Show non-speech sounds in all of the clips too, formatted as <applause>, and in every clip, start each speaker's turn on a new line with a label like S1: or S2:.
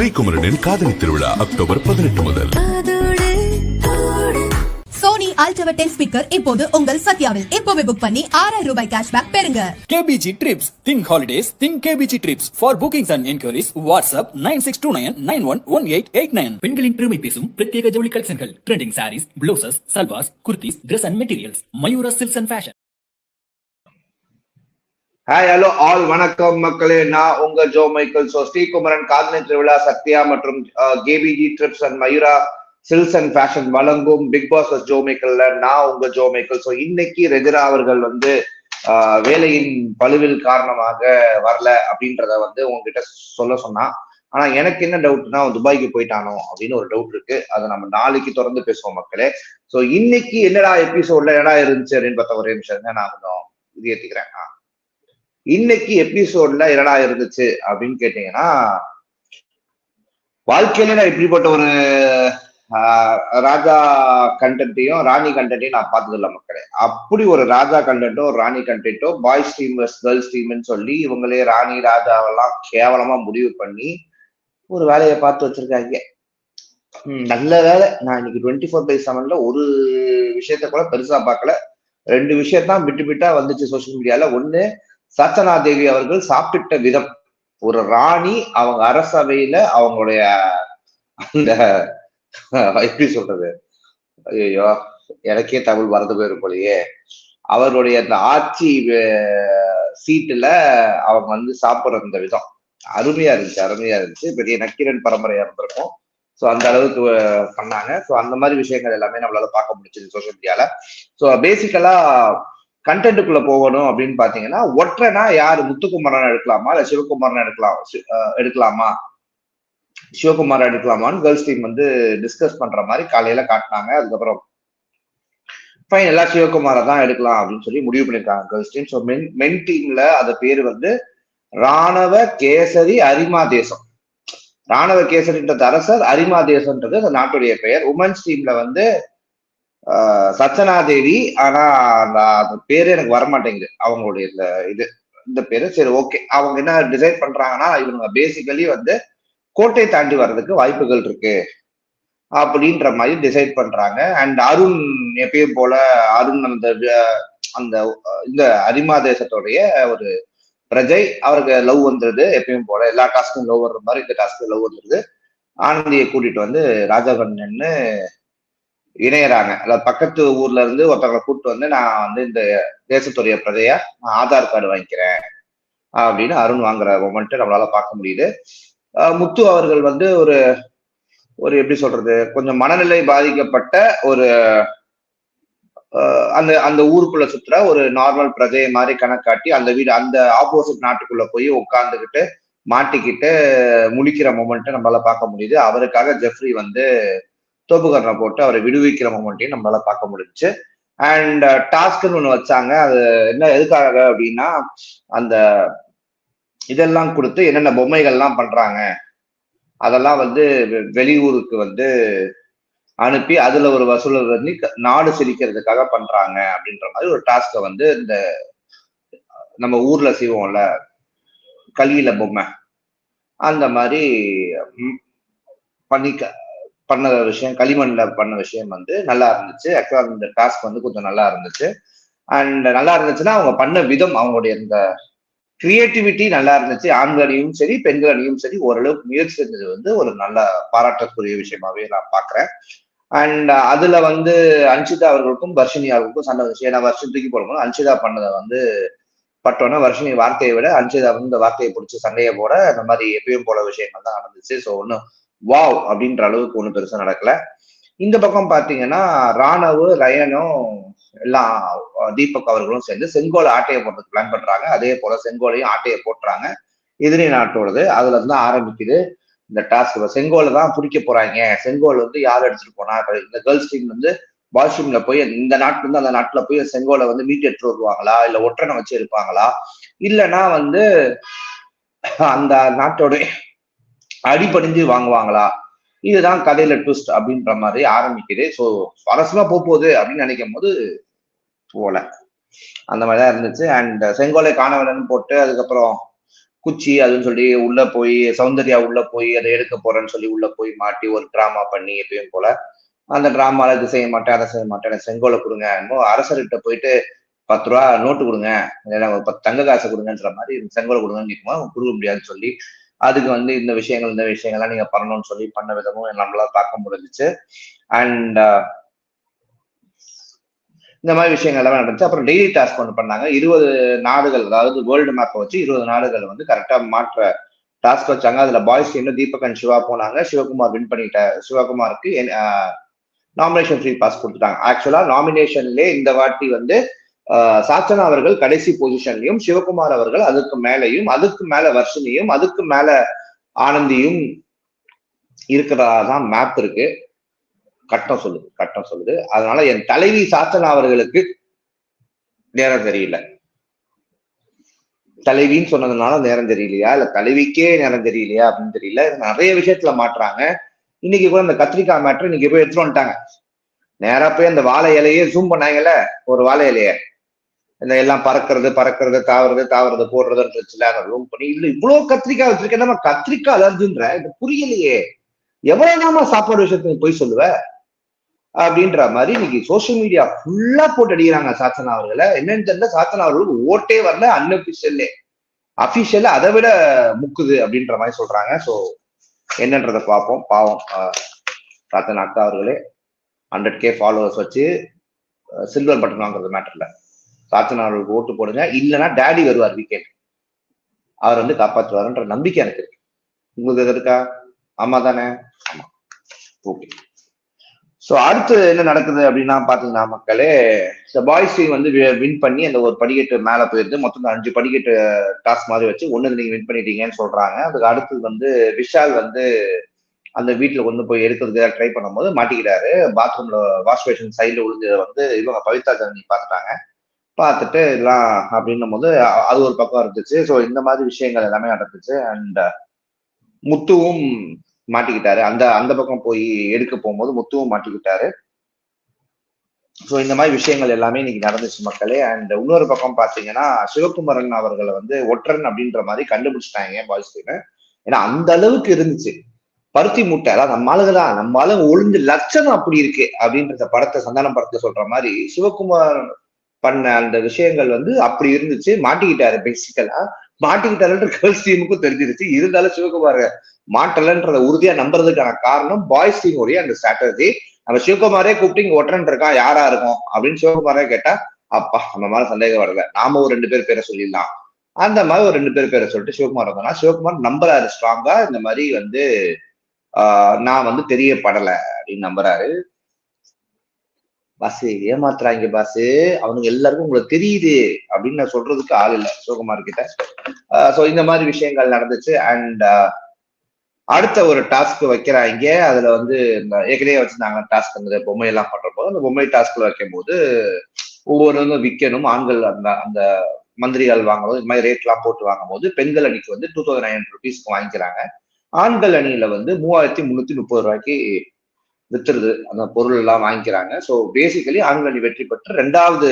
S1: ஸ்ரீகுமரனின் காதலி திருவிழா அக்டோபர் பதினெட்டு முதல்
S2: சோனி அல்ட்ரா டென் ஸ்பீக்கர் இப்போது உங்கள் சத்யாவில் இப்போவே புக் பண்ணி ஆறாயிரம் ரூபாய் கேஷ்பேக் பெறுங்க
S3: KBG Trips. Think holidays. Think KBG Trips. For bookings and inquiries, WhatsApp 9629911889. பெண்களின் பெருமை பேசும் பிரத்யேக ஜவுளி கலெக்ஷன்கள் trending saris blouses salwars kurtis Dress and materials Mayura silks and fashion
S4: hi hello all வணக்கம் மக்களே. நான் உங்க ஜோ மைக்கேல். சோ ஸ்ரீகுமரன் காதலி திருவிழா சத்யா மற்றும் uh, KBG trips and Mayura silks and fashion வழங்கும் பிக் பாஸ் ஜோ மைக்கேல்ல நான் உங்க ஜோ மைக்கேல். சோ இன்னைக்கு ரெஜிரா அவர்கள் வந்து uh, வேலையின் பழுவில் காரணமாக வரல அப்படின்றத வந்து உங்ககிட்ட சொல்ல சொன்னா ஆனா எனக்கு என்ன டவுட்னா துபாய்க்கு போயிட்டானோ அப்படின்னு ஒரு டவுட் இருக்கு. அதை நம்ம நாளைக்கு தொடர்ந்து பேசுவோம் மக்களே. சோ இன்னைக்கு என்னடா எபிசோட்ல என்னடா இருந்துச்சு அப்படின்னு பார்த்த ஒரே நிமிஷம் நான் கொஞ்சம் இது ஏத்திக்கிறேன். இன்னைக்கு எபிசோட்ல என்னடா இருந்துச்சு அப்படின்னு கேட்டீங்கன்னா வாழ்க்கையில நான் இப்படிப்பட்ட ஒரு ராஜா கண்டென்ட்டையும் ராணி கண்டென்ட்டையும் நான் பார்த்தது இல்லை மக்களே. அப்படி ஒரு ராஜா கண்டென்ட்டோ ராணி கண்டென்ட்டோ பாய்ஸ் டீம் கேர்ள்ஸ் டீம்னு சொல்லி இவங்களே ராணி ராஜாவெல்லாம் கேவலமா முடிவு பண்ணி ஒரு வேலையை பார்த்து வச்சிருக்காங்க. நல்ல வேலை. நான் இன்னைக்கு டுவெண்ட்டி ஃபோர் பை செவன்ல ஒரு விஷயத்த கூட பெருசா பார்க்கல. ரெண்டு விஷயத்தான் விட்டு விட்டா வந்துச்சு சோஷியல் மீடியால ஒண்ணு சச்சனா தேவி அவர்கள் சாப்பிட்ட விதம். ஒரு ராணி அவங்க அரசவையில அவங்களுடைய அந்த எப்படி சொல்றது? ஐயோ எனக்கே தமிழ் மறந்து போயிரும் போலயே. அவருடைய அந்த ஆட்சி சீட்டுல அவங்க வந்து சாப்பிடுற அந்த விதம். அருமையா இருந்துச்சு அருமையா இருந்துச்சு. பெரிய நக்கீரன் பரம்பரையா இருந்திருக்கும். ஸோ அந்த அளவுக்கு பண்ணாங்க. ஸோ அந்த மாதிரி விஷயங்கள் எல்லாமே நம்மளால பார்க்க முடிச்சது சோசியல் மீடியால ஸோ பேசிக்கலா கண்டென்ட்டுக்குள்ள போகணும் அப்படின்னு பாத்தீங்கன்னா ஒற்றைனா யாரு? முத்துக்குமரன் எடுக்கலாமா? இல்ல சிவகுமாரன் எடுக்கலாம் சி- எடுக்கலாமா? சிவகுமார் எடுக்கலாமான்னு கேர்ள்ஸ் டீம் வந்து டிஸ்கஸ் பண்ற மாதிரி காலையில காட்டினாங்க. அதுக்கப்புறம் ஃபைனலா சிவகுமாரை தான் எடுக்கலாம் அப்படின்னு சொல்லி முடிவு பண்ணிருக்காங்க girls team so men men டீம்ல அது பேர் வந்து ராணவ கேசரி அரிமா தேசம். ராணவ கேசரின்றது அரசர் அரிமா தேசம்ன்றது அந்த நாட்டுடைய பெயர். உமன்ஸ் டீம்ல வந்து சச்சனா தேவி ஆனா அந்த அந்த பேரு எனக்கு வரமாட்டேங்குது. அவங்களுடைய இந்த இது இந்த பேரு. சரி ஓகே அவங்க என்ன டிசைட் பண்றாங்கன்னா இவங்க பேசிக்கலி வந்து கோட்டை தாண்டி வர்றதுக்கு வாய்ப்புகள் இருக்கு. அப்படின்ற மாதிரி டிசைட் பண்றாங்க. அண்ட் அருண் எப்பயும் போல அருண் அந்த அந்த இந்த அரிமா தேசத்துடைய ஒரு பிரஜை. அவருக்கு லவ் வந்துருது எப்பயும் போல. எல்லா டாஸ்க்கும் லவ் வர்ற மாதிரி இந்த டாஸ்க்கு லவ் வந்துருது ஆனந்தியை கூட்டிட்டு வந்து ராஜகண்ணன்னு இணையறாங்க. அதாவது பக்கத்து ஊர்ல இருந்து ஒருத்தவங்களை கூப்பிட்டு வந்து நான் வந்து இந்த தேசத்துடைய பிரதையா நான் ஆதார் கார்டு வாங்கிக்கிறேன் அப்படின்னு அருண் வாங்குற மொமெண்ட் நம்மளால பார்க்க முடியுது. முத்து அவர்கள் வந்து ஒரு ஒரு எப்படி சொல்றது கொஞ்சம் மனநிலை பாதிக்கப்பட்ட ஒரு அந்த அந்த ஊருக்குள்ள சுத்துற ஒரு நார்மல் பிரஜையை மாதிரி கணக்காட்டி அந்த வீடு அந்த ஆப்போசிட் நாட்டுக்குள்ள போய் உட்காந்துக்கிட்டு மாட்டிக்கிட்டு முழிக்கிற மொமெண்ட்டை நம்மளால பார்க்க முடியுது. அவருக்காக ஜெஃப்ரி வந்து தோப்புக்கரணை போட்டு அவரை விடுவிக்கிற மொமெண்ட்டையும் நம்மளால பார்க்க முடிஞ்சுச்சு. அண்ட் டாஸ்க்னு ஒன்று வச்சாங்க. அது என்ன எதுக்காக அப்படின்னா அந்த இதெல்லாம் கொடுத்து என்னென்ன பொம்மைகள்லாம் பண்றாங்க அதெல்லாம் வந்து வெ- வெளியூருக்கு வந்து அனுப்பி அதுல ஒரு வசூல் பண்ணி க- நாடு செழிக்கிறதுக்காக பண்றாங்க அப்படின்ற மாதிரி ஒரு டாஸ்கை வந்து இந்த நம்ம ஊர்ல செய்வோம்ல களியில பொம்மை. அந்த மாதிரி பண்ணிக்க பண்ண விஷயம் களிமண்ல பண்ண விஷயம் வந்து நல்லா இருந்துச்சு. ஆக்சுவலா இந்த டாஸ்க் வந்து கொஞ்சம் நல்லா இருந்துச்சு. அண்ட் நல்லா இருந்துச்சுன்னா அவங்க பண்ண விதம் அவங்களுடைய இந்த கிரியேட்டிவிட்டி நல்லா இருந்துச்சு. ஆண்களையும் சரி பெண்களையும் சரி ஓரளவுக்கு முயற்சி செஞ்சது வந்து ஒரு நல்ல பாராட்டக்கூடிய விஷயமாவே நான் பாக்குறேன் அண்ட் அதுல வந்து அன்ஷிதா அவர்களுக்கும் வர்ஷினி அவர்களுக்கும் சண்டை வந்துச்சு. ஏன்னா வருஷம் தூக்கி போடும்போது அன்ஷிதா பண்ணதை வந்து பட்டோன்னா வர்ஷினி வார்த்தையை விட அன்ஷிதா வந்து இந்த வார்த்தையை பிடிச்சி சண்டையை போட இந்த மாதிரி எப்பயும் போல விஷயங்கள் தான் நடந்துச்சு. ஸோ ஒன்றும் வாவ் அப்படின்ற அளவுக்கு ஒன்றும் பெருசாக நடக்கல. இந்த பக்கம் பார்த்தீங்கன்னா ராணவு ரயனும் எல்லாம் தீபக் அவர்களும் சேர்ந்து செங்கோலை ஆட்டையை போடுறதுக்கு பிளான் பண்றாங்க. அதே போல செங்கோலையும் ஆட்டையை போட்டுறாங்க. எதிரி நாட்டோடது. அதுல இருந்து தான் ஆரம்பிக்குது இந்த டாஸ்க் செங்கோலை தான் பிடிக்க போறாங்க. செங்கோல் வந்து யார் எடுத்துட்டு போனா? இந்த கேர்ள்ஸ் டீம் வந்து பாய்ஸ் போய் இந்த நாட்டுல இருந்து அந்த நாட்டுல போய் செங்கோலை வந்து மீட் எடுத்துட்டு வருவாங்களா? இல்ல ஒற்றனை வச்சு இருப்பாங்களா இல்லைன்னா வந்து அந்த நாட்டோட அடிபணிஞ்சு வாங்குவாங்களா? இதுதான் கதையில ட்விஸ்ட் அப்படின்ற மாதிரி ஆரம்பிக்குது. ஸோ சுவாரஸ்யமா போக போகுது அப்படின்னு நினைக்கும் போது போல. அந்த மாதிரிதான் இருந்துச்சு. அண்ட் செங்கோலை காணவலன்னு போட்டு அதுக்கப்புறம் குச்சி அதுன்னு சொல்லி உள்ள போய் சௌந்தர்யா உள்ள போய் அதை எடுக்க போறேன்னு சொல்லி உள்ள போய் மாட்டி ஒரு டிராமா பண்ணி எப்பயும் போல. அந்த டிராமால இது செய்ய மாட்டேன் அதை செய்ய மாட்டேன் எனக்கு செங்கோலை கொடுங்க இன்னும் அரசர்கிட்ட போயிட்டு பத்து ரூபா நோட்டு கொடுங்க. இல்லைன்னா ஒரு பத்து தங்க காசை கொடுங்கன்ற மாதிரி செங்கோலை கொடுங்கன்னு கேட்குமா கொடுக்க முடியாதுன்னு சொல்லி அதுக்கு வந்து இந்த விஷயங்கள் இந்த விஷயங்கள்லாம் நீங்க பண்ணணும்னு சொல்லி பண்ண விதமும் நம்மளால பார்க்க முடிஞ்சிச்சு. அண்ட் uh, இந்த மாதிரி விஷயங்கள் எல்லாமே நடந்துச்சு. அப்புறம் டெய்லி டாஸ்க் ஒன்று பண்ணாங்க. இருபது நாடுகள் அதாவது வேர்ல்டு மேப்பை வச்சு இருபது நாடுகள் வந்து கரெக்டாக மாற்ற டாஸ்க் வச்சாங்க. அதில் பாய்ஸ் டீம்ல தீபக் அண்ட் சிவா போனாங்க. சிவகுமார் வின் பண்ணிட்ட சிவகுமாருக்கு நாமினேஷன் ஃப்ரீ பாஸ் கொடுத்துட்டாங்க. ஆக்சுவலாக நாமினேஷன்லேயே இந்த வாட்டி வந்து சாச்சனா அவர்கள் கடைசி பொசிஷன்லயும் சிவகுமார் அவர்கள் அதுக்கு மேலையும் அதுக்கு மேல வர்ஷினியும் அதுக்கு மேல ஆனந்தியும் இருக்கிறதா தான் மேப் இருக்கு. கட்டம் சொல்லுது கட்டம் சொல்லுது. அதனால என் தலைவி சாச்சனா அவர்களுக்கு நேரம் தெரியல. தலைவின்னு சொன்னதுனால நேரம் தெரியலையா? இல்ல தலைவிக்கே நேரம் தெரியலையா அப்படின்னு தெரியல. நிறைய விஷயத்துல மாட்டுறாங்க இன்னைக்கு கூட இந்த கத்திரிக்காய் மேட்ரு இன்னைக்கு போய் எடுத்துட்டு வந்துட்டாங்க. நேரா போய் அந்த வாழை இலையே ஜூம் பண்ணாங்கல்ல? ஒரு வாழை இலையை. இந்த எல்லாம் பறக்கிறது பறக்கிறது தாவறது தாவறது போடுறதுன்றதுல அதை ரூம் பண்ணி இல்லை இவ்வளவு கத்திரிக்காய் வச்சிருக்கேன் நம்ம கத்திரிக்காய் அலர்ஜின்ற இது புரியலையே. எவ்வளவு நாம சாப்பாடு விஷயத்துக்கு போய் சொல்லுவ? அப்படின்ற மாதிரி இன்னைக்கு சோசியல் மீடியா ஃபுல்லா போட்டு அடிக்கிறாங்க சாத்தனா அவர்களை. என்னன்னு தெரியல சாத்தனா அவர்களுக்கு ஓட்டே வரல அன்அபிஷியல்லே அபிஷியல் அதை விட முக்குது அப்படின்ற மாதிரி சொல்றாங்க. ஸோ என்னன்றதை பார்ப்போம். பாவம் சாத்தனா அக்கா அவர்களே. ஹண்ட்ரட் கே ஃபாலோவர்ஸ் வச்சு சில்வர் பட்டன் வாங்குறது மேட்டர்ல சாத்தனாருக்கு ஓட்டு போடுங்க. இல்லைன்னா டேடி வருவார் வீக்கெண்ட் அவர் வந்து காப்பாற்றுவாருன்ற நம்பிக்கை எனக்கு இருக்கு. உங்களுக்கு எது இருக்கா? ஆமா தானே? ஆமா. ஓகே ஸோ அடுத்து என்ன நடக்குது அப்படின்னா பாத்தீங்கன்னா மக்களே இந்த பாய்ஸ் டீம் வந்து வின் பண்ணி அந்த ஒரு படிக்கட்டு மேல போயிருது. மொத்தம் அஞ்சு படிக்கட்டு டாஸ்க் மாதிரி வச்சு ஒன்று நீங்க வின் பண்ணிட்டீங்கன்னு சொல்றாங்க. அதுக்கு அடுத்தது வந்து விஷால் வந்து அந்த வீட்டுல கொண்டு போய் எடுக்கிறதுக்கு ட்ரை பண்ணும்போது மாட்டிக்கிட்டாரு. பாத்ரூம்ல வாஷ் பேஷன் சைட்ல விழுந்ததை வந்து இவங்க பவித்ரா ஜனனி பார்த்துட்டாங்க. பார்த்துட்டு எல்லாம் அப்படின்னும் போது அது ஒரு பக்கம் இருந்துச்சு. ஸோ இந்த மாதிரி விஷயங்கள் எல்லாமே நடந்துச்சு. அண்ட் முத்துவும் மாட்டிக்கிட்டாரு. அந்த அந்த பக்கம் போய் எடுக்க போகும்போது முத்துவும் மாட்டிக்கிட்டாரு. ஸோ இந்த மாதிரி விஷயங்கள் எல்லாமே இன்னைக்கு நடந்துச்சு மக்களே. அண்ட் இன்னொரு பக்கம் பாத்தீங்கன்னா சிவகுமரன் அவர்களை வந்து ஒற்றன் அப்படின்ற மாதிரி கண்டுபிடிச்சிட்டாங்க பாய்ஸ் ஏன்னா அந்த அளவுக்கு இருந்துச்சு. பருத்தி மூட்டை அதாவது நம்ம ஆளுங்க நம்ம ஆளுங்க ஒளிஞ்சு லட்சணம் அப்படி இருக்கு அப்படின்றத படத்தை சந்தானம் படத்தை சொல்ற மாதிரி சிவகுமார் பண்ண அந்த விஷயங்கள் வந்து அப்படி இருந்துச்சு. மாட்டிக்கிட்டாரு பேசிக்கலா மாட்டிக்கிட்டாருன்ற கேர்ள்ஸ் டீமுக்கும் தெரிஞ்சிருச்சு. இருந்தாலும் சிவகுமார் மாட்டலன்றத உறுதியா நம்புறதுக்கான காரணம் பாய்ஸ் டீம் உடைய அந்த ஸ்ட்ராட்டஜி நம்ம சிவகுமாரே கூப்பிட்டு இங்க ஒற்றன் இருக்கான் யாரா இருக்கும்? அப்படின்னு சிவகுமாரே கேட்டா அப்பா நம்ம மாதிரி சந்தேகம் வரல. நாம ஒரு ரெண்டு பேர் பேரை சொல்லிடலாம். அந்த மாதிரி ஒரு ரெண்டு பேர் பேரை சொல்லிட்டு சிவகுமார் வந்தோம்னா சிவகுமார் நம்புறாரு ஸ்ட்ராங்கா இந்த மாதிரி வந்து ஆஹ் நான் வந்து தெரியப்படலை அப்படின்னு நம்புறாரு. பாஸ் ஏமாத்துறாங்க பாஸ் அவனுங்க எல்லாருக்கும் உங்களுக்கு தெரியுது அப்படின்னு நான் சொல்றதுக்கு ஆள் இல்லை சிவகுமார் கிட்ட. ஸோ இந்த மாதிரி விஷயங்கள் நடந்துச்சு. அண்ட் அடுத்த ஒரு டாஸ்க் வைக்கிறாங்க அதுல வந்து இந்த ஏற்கனவே வச்சிருந்தாங்க டாஸ்க் அந்த பொம்மை எல்லாம் பண்ற போது அந்த பொம்மை டாஸ்க்ல வைக்கும் போது ஒவ்வொருவரும் விற்கணும் ஆண்கள் அந்த அந்த மந்திரிகள் வாங்கும்போது இந்த மாதிரி ரேட் எல்லாம் போட்டு வாங்கும் போது பெண்கள் அணிக்கு வந்து டூ தௌசண்ட் நைன் ருபீஸ்க்கு வாங்கிக்கிறாங்க. ஆண்கள் அணியில வந்து மூவாயிரத்தி முன்னூத்தி முப்பது ரூபாய்க்கு வித்துருது அந்த பொருள் எல்லாம் வாங்கிக்கிறாங்க. ஸோ பேசிக்கலி ஆண்கள் அணி வெற்றி பெற்று ரெண்டாவது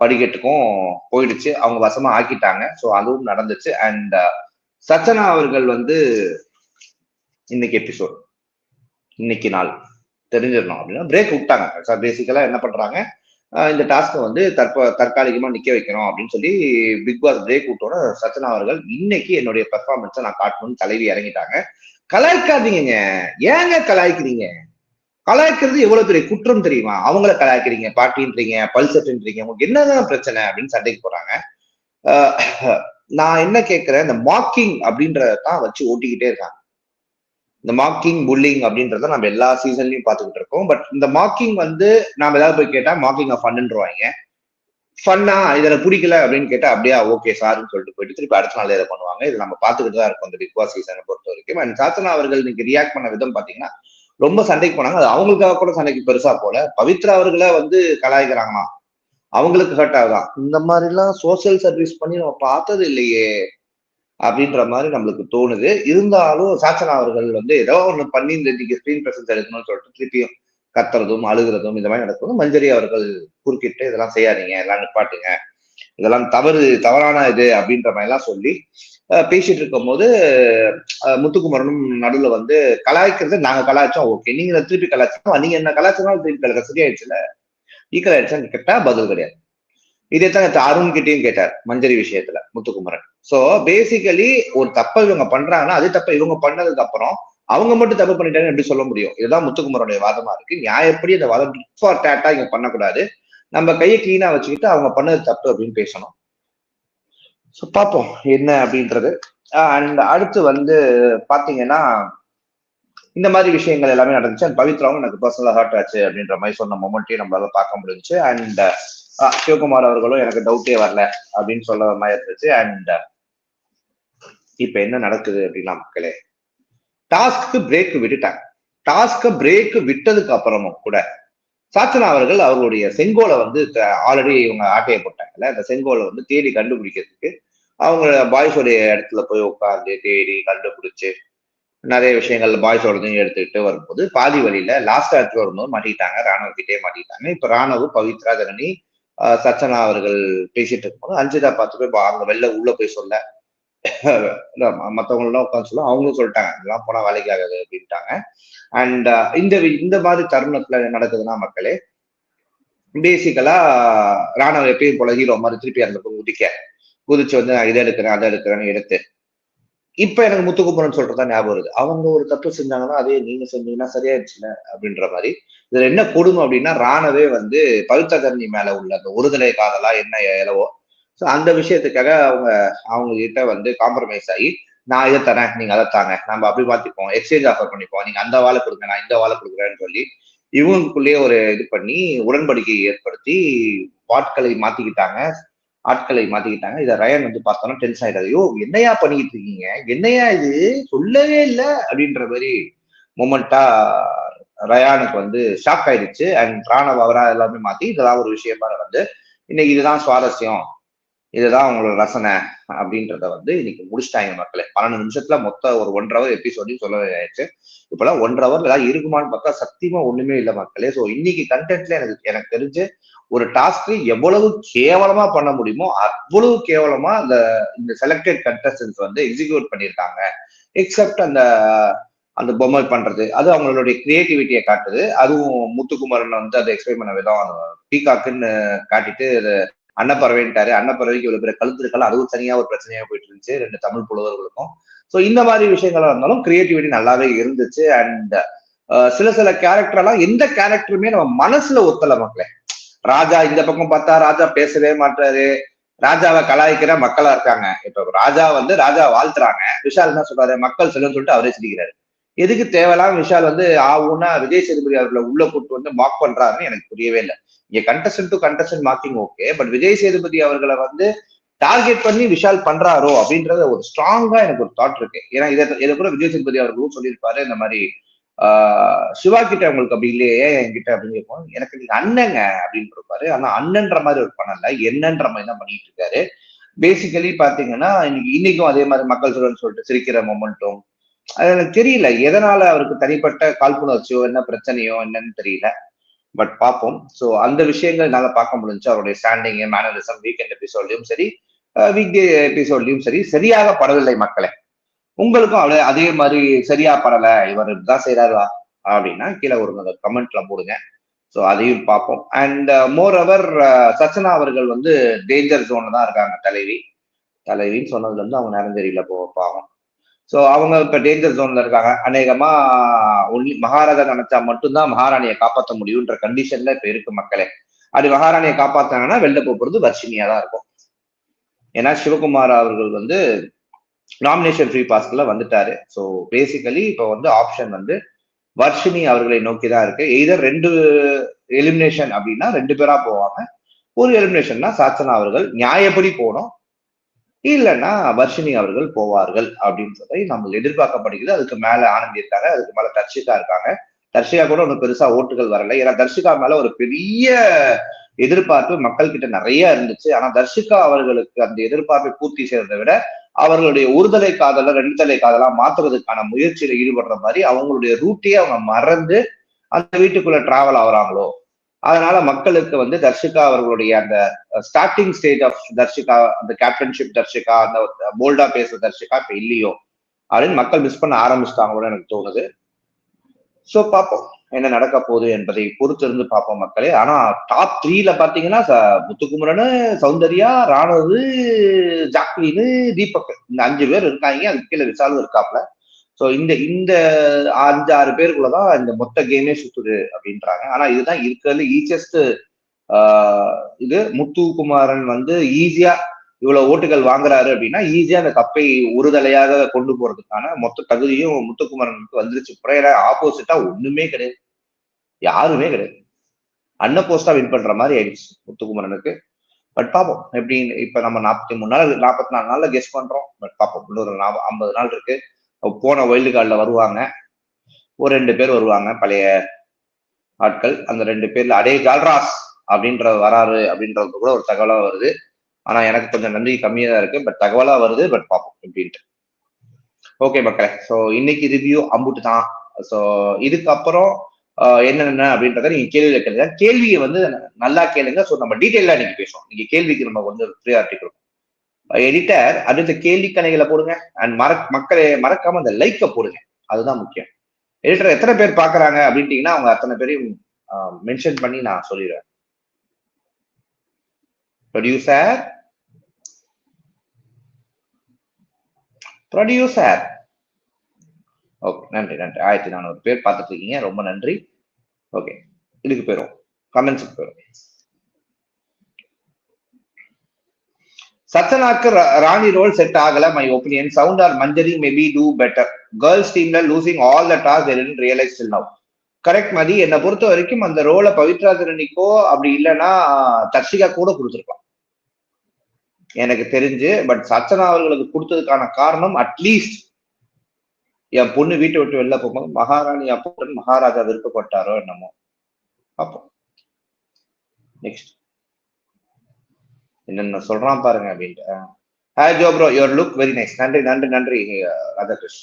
S4: படிக்கட்டுக்கும் போயிடுச்சு. அவங்க வசமா ஆக்கிட்டாங்க. ஸோ அதுவும் நடந்துச்சு. அண்ட் uh, சச்சனா அவர்கள் வந்து இன்னைக்கு எபிசோட் இன்னைக்கு நாள். தெரிஞ்சிடணும் அப்படின்னா பிரேக் விட்டாங்க. பேசிக்கலா என்ன பண்றாங்க? இந்த டாஸ்க்கை வந்து தற்ப தற்காலிகமா நிக்க வைக்கணும் அப்படின்னு சொல்லி பிக் பாஸ் பிரேக் விட்டோட சச்சனா அவர்கள் இன்னைக்கு என்னுடைய பெர்ஃபார்மன்ஸை நான் காட்டணும்னு தலைவி இறங்கிட்டாங்க. கலாய்க்காதீங்க ஏங்க கலாய்க்கிறீங்க? கலாய்க்கிறது எவ்வளவு பெரிய குற்றம் தெரியுமா? அவங்கள கலாய்க்கிறீங்க பாட்டின்றீங்க பல்சர்ன்றீங்க உங்களுக்கு என்னதான் பிரச்சனை அப்படின்னு சண்டைக்கு போறாங்க. நான் என்ன கேட்கிறேன்? இந்த மாக்கிங் அப்படின்றதான் வச்சு ஓட்டிக்கிட்டே இருக்காங்க. இந்த மாக்கிங் புல்லிங் அப்படின்றத நம்ம எல்லா சீசன்லயும் பார்த்துக்கிட்டு இருக்கோம். பட் இந்த மாக்கிங் வந்து நாம ஏதாவது போய் கேட்டா மாக்கிங் ஃபன்னுருவாங்க ஃபன்னா இதுல பிடிக்கல அப்படின்னு கேட்டா அப்படியே ஓகே சார்னு சொல்லிட்டு போயிட்டு திருப்பி அடுத்த நாள் இதை பண்ணுவாங்க. இது நம்ம பார்த்துக்கிட்டு தான் இருக்கோம் இந்த பிக் பாஸ் சீசனை பொறுத்த வரைக்கும் அண்ட் சாத்தனா அவர்கள் இன்னைக்கு ரியாக்ட் பண்ண விதம் பாத்தீங்கன்னா ரொம்ப சண்டைக்கு போனாங்க. அது அவங்களுக்காக கூட சண்டைக்கு பெருசா போல பவித்ரா அவர்களை வந்து கலாய்க்கிறாங்களாம். அவங்களுக்கு ஹர்ட் ஆகுதான் இந்த மாதிரி எல்லாம் சோசியல் சர்வீஸ் பண்ணி நம்ம பார்த்தது இல்லையே அப்படின்ற மாதிரி நம்மளுக்கு தோணுது. இருந்தாலும் சாச்சனா அவர்கள் வந்து ஏதோ ஒண்ணு பண்ணி இந்த இன்னைக்கு ஸ்கிரீன் பிரசன்ஸ் எடுக்கணும்னு சொல்லிட்டு திருப்பியும் கத்துறதும் அழுகிறதும் இந்த மாதிரி நடக்கும் மஞ்சரி அவர்கள் குறுக்கிட்டு இதெல்லாம் செய்யாதீங்க எல்லாம் நிப்பாட்டுங்க. இதெல்லாம் தவறு தவறான இது அப்படின்ற மாதிரி எல்லாம் சொல்லி பேசிட்டு இருக்கும் போது முத்துக்குமரனும் நடுவுல வந்து கலாய்க்கிறது நாங்க கலாய்ச்சோம் ஓகே. நீங்க திருப்பி கலாய்ச்சோம் நீங்க என்ன கலாய்ச்சனாலும் திருப்பி கலக்க சரியாயிடுச்சுல? ஈக்கல் ஆயிடுச்சான்னு கேட்டா பதில் கிடையாது. இதே தான் அருண் கிட்டையும் கேட்டார் மஞ்சரி விஷயத்துல முத்துக்குமரன். சோ பேசிக்கலி ஒரு தப்ப இவங்க பண்றாங்கன்னா அதே தப்ப இவங்க பண்ணதுக்கு அப்புறம் அவங்க மட்டும் தப்பு பண்ணிட்டாங்கன்னு எப்படி சொல்ல முடியும்? இதுதான் முத்துக்குமரனுடைய வாதமா இருக்கு. நியாயப்படி அந்த வாதம் ஃபார் டேட்டா இங்க பண்ணக்கூடாது. நம்ம கையை கிளீனா வச்சுக்கிட்டு அவங்க பண்ணது தப்பு அப்படின்னு பேசணும். ஸோ பார்ப்போம் என்ன அப்படின்றது. அண்ட் அடுத்து வந்து பார்த்தீங்கன்னா இந்த மாதிரி விஷயங்கள் எல்லாமே நடந்துச்சு. அண்ட் பவித்ராவும் எனக்கு பர்சனலாக ஹர்ட் ஆச்சு அப்படின்ற மாதிரி சொன்ன மொமெண்ட்டையும் நம்மளால பார்க்க முடிஞ்சுச்சு. அண்ட் சிவகுமார் அவர்களும் எனக்கு டவுட்டே வரல அப்படின்னு சொல்ல மாதிரி இருந்துச்சு. அண்ட் இப்ப என்ன நடக்குது அப்படின்னா மக்களே டாஸ்க்கு பிரேக் விட்டுட்டாங்க. டாஸ்க பிரேக் விட்டதுக்கு அப்புறமும் கூட சாச்சனா அவர்கள் அவர்களுடைய செங்கோலை வந்து ஆல்ரெடி இவங்க ஆட்டையை போட்டாங்கல்ல அந்த செங்கோலை வந்து தேடி கண்டுபிடிக்கிறதுக்கு அவங்க பாய்ஸோடைய இடத்துல போய் உட்காந்து தேடி கண்டுபிடிச்சு நிறைய விஷயங்கள் பாய்ஸோடதையும் எடுத்துக்கிட்டு வரும்போது பாதி வழியில லாஸ்ட் இடத்துல வரும்போது மாட்டிக்கிட்டாங்க. ராணுவத்திட்டே மாட்டிக்கிட்டாங்க. இப்ப ராணுவ பவித்ரா தரணி சச்சனா அவர்கள் பேசிட்டு இருக்கும்போது அஞ்சிதா பார்த்து போய் பா- அவங்க வெளில உள்ள போய் சொல்ல. இல்ல, உட்காந்து சொல்ல அவங்களும் சொல்லிட்டாங்க இதெல்லாம் போனா வேலைக்கு ஆகாது அப்படின்ட்டாங்க. அண்ட் uh, இந்த வி- இந்த மாதிரி தருணத்துல நடக்குதுன்னா மக்களே பேசிக்கலா ராணுவம் எப்பயும் போல ஹீரோ மாதிரி திருப்பி அந்த குதிக்க குதிச்சு வந்து நான் இதை எடுக்கிறேன் அதை எடுக்கிறேன்னு எடுத்து இப்ப எனக்கு முத்துக்குமரன் சொல்றதா ஞாபகம் வருது. அவங்க ஒரு தப்பு செஞ்சாங்கன்னா அதே நீங்க செஞ்சீங்கன்னா சரியாயிடுச்சுல அப்படின்ற மாதிரி. இதுல என்ன கொடுமை அப்படின்னா ராணவே வந்து பவித்ர கர்ணி மேல உள்ள அந்த ஒருதலை காதலா என்ன இலவோ ஸோ அந்த விஷயத்துக்காக அவங்க அவங்க கிட்ட வந்து காம்ப்ரமைஸ் ஆகி நான் இதை தரேன் நீங்க அதை தாங்க. நம்ம அப்படி பார்த்துப்போம் எக்ஸ்சேஞ்ச் ஆஃபர் பண்ணிப்போம். நீங்க அந்த வாழை கொடுங்க நான் இந்த வாழை கொடுக்குறேன்னு சொல்லி இவங்களுக்குள்ளேயே ஒரு இது பண்ணி உடன்படிக்கையை ஏற்படுத்தி ஆட்களை மாத்திக்கிட்டாங்க. ஆட்களை மாத்திக்கிட்டாங்க. இதை ரயன் வந்து பார்த்தோம்னா டென்ஸ் ஆயிடாது ஐயோ என்னையா பண்ணிக்கிட்டு இருக்கீங்க? என்னையா இது? சொல்லவே இல்லை. அப்படின்ற மாதிரி மூமெண்டா ரயானுக்கு வந்து ஷாக் ஆயிடுச்சு. அண்ட் ராணவ் அவரா எல்லாமே மாத்தி இதெல்லாம் ஒரு விஷயமா நடந்து இன்னைக்கு இதுதான் சுவாரஸ்யம். இதுதான் அவங்களோட ரசனை அப்படின்றத வந்து இன்னைக்கு முடிச்சிட்டாங்க மக்களே. பன்னெண்டு நிமிஷத்துல மொத்த ஒரு ஒன் ஹவர் எபிசோடையும் சொல்ல ஆயிடுச்சு. இப்பெல்லாம் ஒன்றரை ஹவர்ல ஏதாவது இருக்குமான்னு பார்த்தா சத்தியமா ஒண்ணுமே இல்லை மக்களே. ஸோ இன்னைக்கு கண்டென்ட்ல எனக்கு எனக்கு தெரிஞ்சு ஒரு டாஸ்க் எவ்வளவு கேவலமா பண்ண முடியுமோ அவ்வளவு கேவலமா அந்த இந்த செலக்டட் கண்டஸ்டன்ஸ் வந்து எக்ஸிக்யூட் பண்ணியிருக்காங்க. எக்ஸப்ட் அந்த அந்த பொம்மை பண்றது. அது அவங்களுடைய கிரியேட்டிவிட்டியை காட்டுது. அதுவும் முத்துக்குமரன் வந்து அதை எக்ஸ்பிளைன் பண்ண விதம். பீகாக்குன்னு காட்டிட்டு அன்னப்பறவைன்ட்டாரு அன்னப்பறவைக்கு இவ்வளவு பேர் கழுத்து இருக்கலாம் அதுவும் தனியா ஒரு பிரச்சனையா போயிட்டு இருந்துச்சு ரெண்டு தமிழ் புலவர்களுக்கும். ஸோ இந்த மாதிரி விஷயங்களா இருந்தாலும் கிரியேட்டிவிட்டி நல்லாவே இருந்துச்சு. அண்ட் சில சில கேரக்டர் எல்லாம் எந்த கேரக்டருமே நம்ம மனசுல ஒத்தல மக்களே. ராஜா இந்த பக்கம் பார்த்தா ராஜா பேசவே மாட்டாரு. ராஜாவை கலாய்க்கிற மக்களா இருக்காங்க. இப்ப ராஜா வந்து ராஜா வாழ்த்துறாங்க. விஷால் என்ன சொல்றாரு? மக்கள் சொல்லுன்னு சொல்லிட்டு அவரே சிரிக்கிறாரு. எதுக்கு தேவையில்லாம விஷால் வந்து ஆவுன்னா விஜய் சேதுபதி அவர்களை உள்ள கூட்டு வந்து மாக் பண்றாருன்னு எனக்கு புரியவே இல்லை. இங்க contestant to contestant marking okay but Vijay Sethupathi அவர்களை வந்து டார்கெட் பண்ணி விஷால் பண்றாரோ அப்படின்றத ஒரு ஸ்ட்ராங்கா எனக்கு ஒரு தாட் இருக்கு. ஏன்னா இதை இதை கூட விஜய் சேதுபதி அவர்களும் சொல்லியிருப்பாரு இந்த மாதிரி சிவா கிட்ட உங்களுக்கு அப்படி இல்லையே என்கிட்ட அப்படின்னு கேட்போம். எனக்கு நீங்க அண்ணங்க அப்படின்னு இருப்பாரு ஆனா அண்ணன்ற மாதிரி ஒரு பண்ணல என்னன்ற மாதிரி தான் பண்ணிட்டு இருக்காரு. பேசிக்கலி பாத்தீங்கன்னா இன்னைக்கு இன்னைக்கும் அதே மாதிரி மக்கள் சொல்லுன்னு சொல்லிட்டு சிரிக்கிற மொமெண்ட்டும் அது எனக்கு தெரியல எதனால அவருக்கு தனிப்பட்ட காழ்ப்புணர்ச்சியோ என்ன பிரச்சனையோ என்னன்னு தெரியல. பட் பார்ப்போம் ஸோ அந்த விஷயங்கள் நாங்கள் பார்க்க முடிஞ்சு அவருடைய ஸ்டாண்டிங் மேனரிசம் வீக்கெண்ட் எபிசோட்லையும் சரி வீக் டே எபிசோட்லையும் சரி சரியாக படவில்லை மக்களே. உங்களுக்கும் அவ்வளோ அதே மாதிரி சரியா படலை இவர் தான் செய்யறாரா அப்படின்னா கீழே ஒரு கமெண்ட்ல போடுங்க. ஸோ அதையும் பார்ப்போம். அண்ட் மோர் அவர் சச்சனா அவர்கள் வந்து டேஞ்சர் ஜோன்ல தான் இருக்காங்க தலைவி. தலைவின்னு சொன்னதுல இருந்து அவங்க நேரம் தெரியல போ பாவம். ஸோ அவங்க இப்ப டேஞ்சர் ஜோன்ல இருக்காங்க. அநேகமா ஒன்லி மகாராஜா நினைச்சா மட்டும்தான் மகாராணியை காப்பாற்ற முடியுன்ற கண்டிஷன்ல இப்ப இருக்கு மக்களே. அப்படி மகாராணியை காப்பாத்தாங்கன்னா வெளில போறது வர்ஷினியா தான் இருக்கும். ஏன்னா சிவகுமார் அவர்கள் வந்து நாமினேஷன் ஃப்ரீ பாஸ்ல வந்துட்டாரு. ஸோ பேசிக்கலி இப்போ வந்து ஆப்ஷன் வந்து வர்ஷினி அவர்களை நோக்கி தான் இருக்கு. எய்தர் ரெண்டு எலிமினேஷன் அப்படின்னா ரெண்டு பேரா போவாங்க. ஒரு எலிமினேஷன்னா சாச்சனா அவர்கள் நியாயப்படி போனோம் இல்லைன்னா வர்ஷினி அவர்கள் போவார்கள் அப்படின்றதை நம்ம எதிர்பார்க்கப்படுகிறது. அதுக்கு மேல ஆனந்தி இருக்காங்க அதுக்கு மேல தர்ஷிகா இருக்காங்க. தர்ஷிகா கூட ஒன்றும் பெருசா ஓட்டுகள் வரல. ஏன்னா தர்ஷிகா மேல ஒரு பெரிய எதிர்பார்ப்பு மக்கள் கிட்ட நிறைய இருந்துச்சு. ஆனா தர்ஷிகா அவர்களுக்கு அந்த எதிர்பார்ப்பை பூர்த்தி செய்யறதை விட அவர்களுடைய ஒருதலை காதல ரெண்டு தலை காதலா மாத்துறதுக்கான முயற்சியில ஈடுபடுற மாதிரி அவங்களுடைய ரூட்டையே அவங்க மறந்து அந்த வீட்டுக்குள்ள டிராவல் ஆகுறாங்களோ அதனால மக்களுக்கு வந்து தர்ஷிகா அவர்களுடைய அந்த ஸ்டார்டிங் ஸ்டேஜ் ஆஃப் தர்ஷிகா அந்த கேப்டன்ஷிப் தர்ஷிகா அந்த போல்டா பேசுற தர்ஷிகா இப்ப இல்லையோ அப்படின்னு மக்கள் மிஸ் பண்ண ஆரம்பிச்சிட்டாங்களோன்னு எனக்கு தோணுது. சோ பார்ப்போம் என்ன நடக்க போகுது என்பதை பொறுத்து இருந்து பார்ப்போம் மக்களே. ஆனா டாப் த்ரீல பாத்தீங்கன்னா ச- முத்துக்குமரனு சௌந்தர்யா ராணவு ஜாக்லின்னு தீபக் இந்த அஞ்சு பேர் இருக்காங்க. அதுக்கு கீழே விசாலும் இருக்காப்ல ஸோ இந்த இந்த அஞ்சு ஆறு பேருக்குள்ளதான் இந்த மொத்த கேமே சுத்துது அப்படின்றாங்க. ஆனா இதுதான் இருக்கிறதுல ஈஸியஸ்ட் இது. முத்துக்குமாரன் வந்து ஈஸியா இவ்வளவு ஓட்டுகள் வாங்குறாரு அப்படின்னா ஈஸியா அந்த கப்பை ஒருதலையாக கொண்டு போறதுக்கான மொத்த தகுதியும் முத்துக்குமாரனுக்கு வந்துருச்சு புறையில ஆப்போசிட்டா ஒண்ணுமே கிடையாது. யாருமே கிடையாது. அன்ன போஸ்டா வின் பண்ற மாதிரி ஆயிடுச்சு முத்துக்குமரனுக்கு பட் பார்ப்போம் எப்படி இப்ப நம்ம நாற்பத்தி மூணு நாள் நாற்பத்தி நாலு நாள்ல கெஸ் பண்றோம். பட் பார்ப்போம் இன்னொரு ஐம்பது நாள் இருக்கு. போன வைல்டு கார்டில் வருவாங்க. ஒரு ரெண்டு பேர் வருவாங்க பழைய ஆட்கள். அந்த ரெண்டு பேர்ல அடே ஜால்ராஸ்! அப்படின்ற வராரு அப்படின்றது கூட ஒரு தகவலா வருது. ஆனா எனக்கு கொஞ்சம் நன்றி கம்மியா தான் இருக்கு. பட் தகவலா வருது. பட் பார்ப்போம் எப்படின்ட்டு. ஓகே மக்களே. ஸோ இன்னைக்கு ரிவ்யூ அம்புட்டு தான். ஸோ இதுக்கப்புறம் என்னென்ன அப்படின்றத நீங்க கேள்வியில கேளுங்க. கேள்வியை வந்து நல்லா கேளுங்க. ஸோ நம்ம டீட்டெயிலாக இன்னைக்கு பேசுவோம். நீங்க கேள்விக்கு நம்ம கொஞ்சம் ப்ரியாரிட்டி கொடுப்போம். எடிட்டர் அடுத்த கேள்வி கணைகளை போடுங்க. அண்ட் மறக் மக்களை மறக்காம அந்த லைக்கை போடுங்க. அதுதான் முக்கியம். எடிட்டர் எத்தனை பேர் பாக்குறாங்க அப்படின்ட்டீங்கன்னா அவங்க அத்தனை பேரையும் மென்ஷன் பண்ணி நான் சொல்லிடுவேன் ப்ரொடியூசர் ப்ரொடியூசர் ஓகே நன்றி நன்றி. ஆயிரத்தி நானூறு பேர் பார்த்துட்டு இருக்கீங்க. ரொம்ப நன்றி. ஓகே இதுக்கு போயிடும் கமெண்ட்ஸுக்கு போயிடும் சத்தனாக்கு ரா- ராணி ரோல் செட் ஆகல my opinion sound or Manjari maybe do better girls டீம்ல losing all the toss realise till correct மதி. என்னை பொறுத்த வரைக்கும் அந்த ரோலை பவித்ரா திருநிக்கோ அப்படி இல்லைன்னா தர்ஷிகா கூட கொடுத்துருக்கலாம். எனக்கு தெரிஞ்சு பட் சச்சனா அவர்களுக்கு கொடுத்ததுக்கான காரணம் அட்லீஸ்ட் என் பொண்ணு வீட்டை விட்டு வெளில போகும்போது மகாராணி அப்போ மகாராஜா விருப்பப்பட்டாரோ என்னமோ. அப்போ நெக்ஸ்ட் என்னென்ன சொல்றான் பாருங்க அப்படின்ட்டு. Hi Jo bro your look very nice நன்றி நன்றி நன்றி அஹ், ராதாகிருஷ்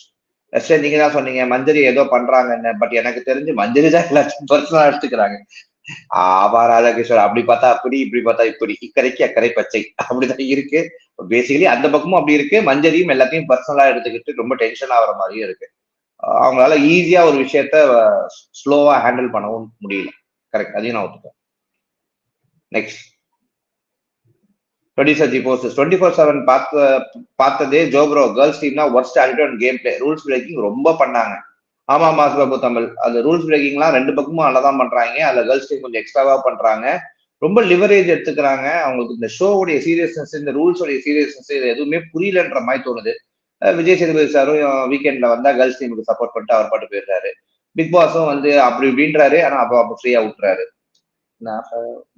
S4: நீங்க தான் சொன்னீங்க மஞ்சரி ஏதோ பண்றாங்கன்னு பட் எனக்கு தெரிஞ்சு மஞ்சரி தான் எல்லாத்தையும் பர்சனலா எடுத்துக்கிறாங்க. ஆமா ராதாகிருஷ்ணர் அப்படி பார்த்தா அப்படி இப்படி பார்த்தா இப்படி. இக்கரைக்கு அக்கறை பச்சை. அப்படிதான் இருக்கு. பேசிக்கலி அந்த பக்கமும் அப்படி இருக்கு. மஞ்சரியும் எல்லாத்தையும் பர்சனலா எடுத்துக்கிட்டு ரொம்ப டென்ஷன் ஆகிற மாதிரியும் இருக்கு. அவங்களால ஈஸியா ஒரு விஷயத்த ஸ்லோவா ஹேண்டில் பண்ணவும் முடியல. கரெக்ட் அதையும் நான் ஒத்துக்கேன் next producer ji post twenty four seven பார்த்த பார்த்ததே ஜோப்ரோ. Girls டீம்னா worst attitude game play rules breaking ரொம்ப பண்ணாங்க. ஆமா மாஸ் பாபு தமிழ். அது ரூல்ஸ் பிரேக்கிங்லாம் ரெண்டு பக்கமும் நல்லா தான் பண்றாங்க. அதுல கேர்ள்ஸ் டீம் கொஞ்சம் எக்ஸ்ட்ராவா பண்றாங்க. ரொம்ப லிவரேஜ் எடுத்துக்கிறாங்க. அவங்களுக்கு இந்த ஷோவுடைய சீரியஸ்னஸ் இந்த ரூல்ஸோடைய சீரியஸ்னஸ் இது எதுவுமே புரியலன்ற மாதிரி தோணுது. விஜய் சேதுபதி சாரும் வீக்கெண்ட்ல வந்தா கேர்ள்ஸ் டீமுக்கு சப்போர்ட் பண்ணிட்டு அவர் பாட்டு போயிடுறாரு. பிக் பாஸும் வந்து அப்படி இப்படின்றாரு. ஆனா அப்போ அப்போ ஃப்ரீயா விட்டுறாரு. நான்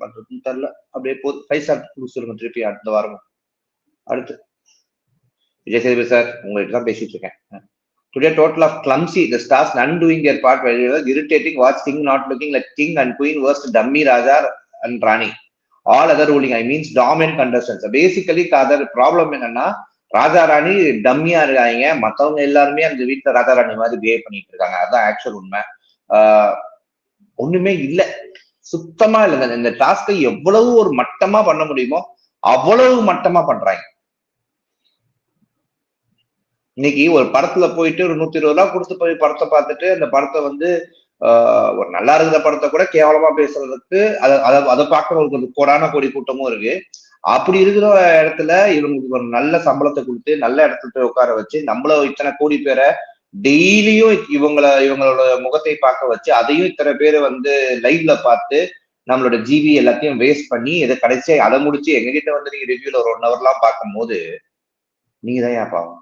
S4: பண்றதுன்னு தெரியல. அப்படியே போது ஃபைவ் ஸ்டார் கொடுத்துருங்க திருப்பி அடுத்த வாரமும் அடுத்து. விஜய் சேதுபதி சார் உங்கள்கிட்ட தான் பேசிட்டு இருக்கேன். Today total of clumsy the stars none doing their part irritating watch king not looking like king and queen worst dummy raja and rani all other ruling I means dominant contestants basically other problem என்னன்னா ராஜா ராணி டம்மியா இருக்காங்க. மற்றவங்க எல்லாருமே அந்த வீட்டுல ராஜா ராணி மாதிரி behave பண்ணிட்டு இருக்காங்க. அதுதான் ஆக்சுவல் உண்மை. ஒண்ணுமே இல்லை. சுத்தமா இல்லைங்க இந்த டாஸ்கை எவ்வளவு ஒரு மட்டமா பண்ண முடியுமோ அவ்வளவு மட்டமா பண்றாங்க. இன்னைக்கு ஒரு படத்துல போயிட்டு ஒரு நூத்தி இருபது ரூபா கொடுத்து போய் படத்தை பார்த்துட்டு அந்த படத்தை வந்து ஆஹ் ஒரு நல்லா இருக்கிற படத்தை கூட கேவலமா பேசுறதுக்கு அதை அதை அதை பார்க்குற ஒரு கோடான கோடி கூட்டமும் இருக்கு. அப்படி இருக்கிற இடத்துல இவங்களுக்கு ஒரு நல்ல சம்பளத்தை கொடுத்து நல்ல இடத்துல போய் உட்கார வச்சு நம்மள இத்தனை கோடி பேரை டெய்லியும் இவங்கள இவங்களோட முகத்தை பார்க்க வச்சு அதையும் இத்தனை பேர் வந்து லைவ்ல பார்த்து நம்மளோட ஜிபி எல்லாத்தையும் வேஸ்ட் பண்ணி இதை கடைசியா அதை முடிச்சு எங்ககிட்ட வந்து நீங்க ரிவ்யூல ஒரு ஒன் ஹவர்லாம் பார்க்கும் போது நீங்க தான் ஏன் பாவம்.